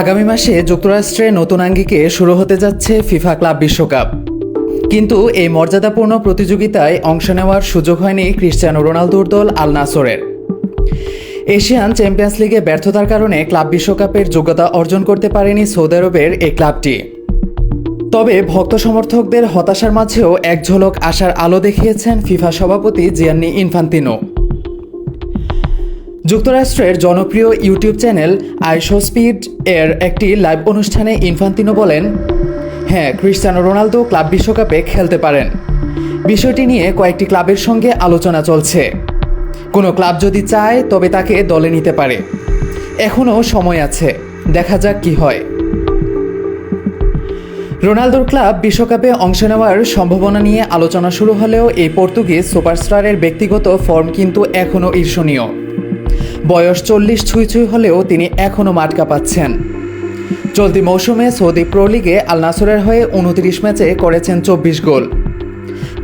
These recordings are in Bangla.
আগামী মাসে যুক্তরাষ্ট্রে নতুন আঙ্গিকে শুরু হতে যাচ্ছে ফিফা ক্লাব বিশ্বকাপ। কিন্তু এই মর্যাদাপূর্ণ প্রতিযোগিতায় অংশ নেওয়ার সুযোগ হয়নি ক্রিশ্চিয়ানো রোনালদোর দল আল নাসরের। এশিয়ান চ্যাম্পিয়ন্স লিগে ব্যর্থতার কারণে ক্লাব বিশ্বকাপের যোগ্যতা অর্জন করতে পারেনি সৌদি আরবের এই ক্লাবটি। তবে ভক্ত সমর্থকদের হতাশার মাঝেও এক ঝলক আশার আলো দেখিয়েছেন ফিফা সভাপতি জিয়ান্নি ইনফান্তিনো। যুক্তরাষ্ট্রের জনপ্রিয় ইউটিউব চ্যানেল আইশো স্পিড এর একটি লাইভ অনুষ্ঠানে ইনফান্তিনো বলেন হ্যাঁ ক্রিশ্চিয়ানো রোনালদো ক্লাব বিশ্বকাপে খেলতে পারেন। বিষয়টি নিয়ে কয়েকটি ক্লাবের সঙ্গে আলোচনা চলছে। কোনো ক্লাব যদি চায়, তবে তাকে দলে নিতে পারে। এখনও সময় আছে, দেখা যাক কি হয়। রোনালদোর ক্লাব বিশ্বকাপে অংশ নেওয়ার সম্ভাবনা নিয়ে আলোচনা শুরু হলেও এই পর্তুগিজ সুপারস্টারের ব্যক্তিগত ফর্ম কিন্তু এখনও ঈর্ষণীয়। বয়স চল্লিশ ছুঁই ছুঁই হলেও তিনি এখনও মাঠ কাঁপাচ্ছেন চলতি মৌসুমে সৌদি প্রো লিগে আল নাসরের হয়ে উনত্রিশ ম্যাচে করেছেন চব্বিশ গোল।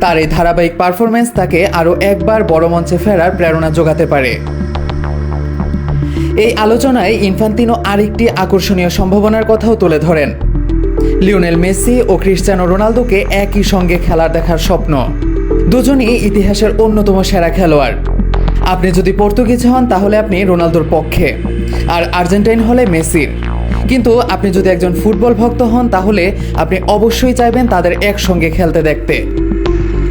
তার এই ধারাবাহিক পারফরমেন্স তাকে আরও একবার বড় মঞ্চে ফেরার প্রেরণা যোগাতে পারে। এই আলোচনায় ইনফান্তিনো আরেকটি আকর্ষণীয় সম্ভাবনার কথাও তুলে ধরেন। লিওনেল মেসি ও ক্রিশ্চিয়ানো রোনালদোকে একই সঙ্গে খেলার দেখার স্বপ্ন। দুজনই ইতিহাসের অন্যতম সেরা খেলোয়াড়। আপনি যদি পর্তুগিজ হন, তাহলে আপনি রোনালদোর পক্ষে। আর আর্জেন্টাইন হলে মেসির। কিন্তু আপনি যদি একজন ফুটবল ভক্ত হন, তাহলে আপনি অবশ্যই চাইবেন তাদের একসঙ্গে খেলতে দেখতে।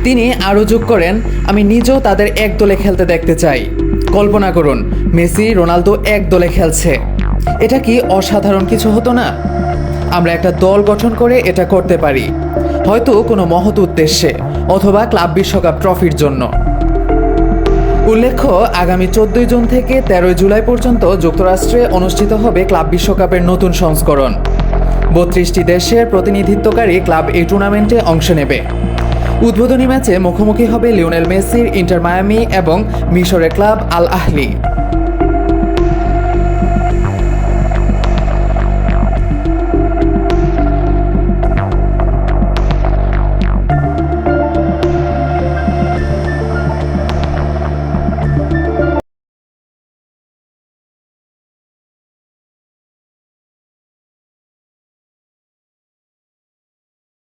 তিনি আরও যোগ করেন, আমি নিজেও তাদের এক দলে খেলতে দেখতে চাই। কল্পনা করুন, মেসি, রোনালদো এক দলে খেলছে। এটা কি অসাধারণ কিছু হতো না? আমরা একটা দল গঠন করে এটা করতে পারি। হয়তো কোনো মহৎ উদ্দেশ্যে, অথবা ক্লাব বিশ্বকাপ ট্রফির জন্য। উল্লেখ্য, আগামী চোদ্দই জুন থেকে তেরোই জুলাই পর্যন্ত যুক্তরাষ্ট্রে অনুষ্ঠিত হবে ক্লাব বিশ্বকাপের নতুন সংস্করণ। বত্রিশটি দেশের প্রতিনিধিত্বকারী ক্লাব এই টুর্নামেন্টে অংশ নেবে। উদ্বোধনী ম্যাচে মুখোমুখি হবে লিওনেল মেসির ইন্টার মায়ামি এবং মিশরের ক্লাব আল আহলি।